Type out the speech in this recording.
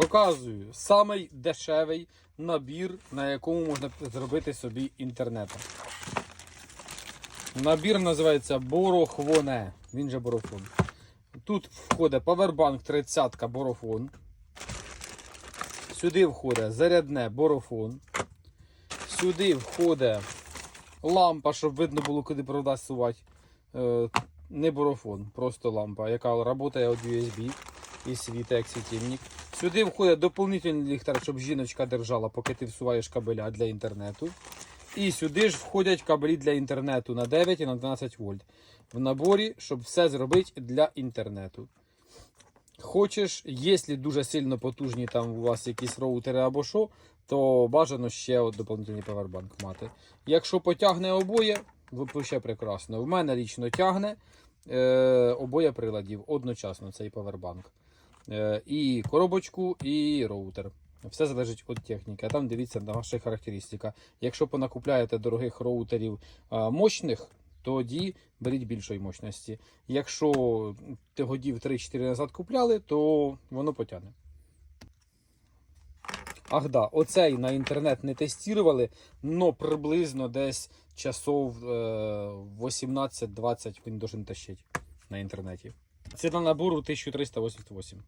Показую самий дешевий набір, на якому можна зробити собі інтернет. Набір називається Борохвоне. Він же Борофон. Тут входить павербанк 30 Борофон. Сюди входить зарядне Борофон. Сюди входить лампа, щоб видно було, куди провода сувати. Е, не борофон, просто лампа, яка працює від USB і світить як світильник. Сюди входить доповнительний ліхтар, щоб жіночка держала, поки ти всуваєш кабеля для інтернету. І сюди ж входять кабелі для інтернету на 9 і на 12 вольт. В наборі, щоб все зробити для інтернету. Хочеш, якщо дуже сильно потужні там у вас якісь роутери або що, то бажано ще от доповнительний павербанк мати. Якщо потягне обоє, взагалі прекрасно. В мене лічно тягне е, обоє приладів одночасно цей павербанк. Е, і коробочку, і роутер. Все залежить від техніки. Там дивіться на ваші характеристики. Якщо понакупляєте дорогих роутерів мощних, тоді беріть більшої мощності. Якщо годів 3-4 назад купляли, то воно потягне. Ах да, оцей на інтернет не тестували, але приблизно десь часов е, 18-20 він должен тащити на інтернеті. Ціна набору 1388.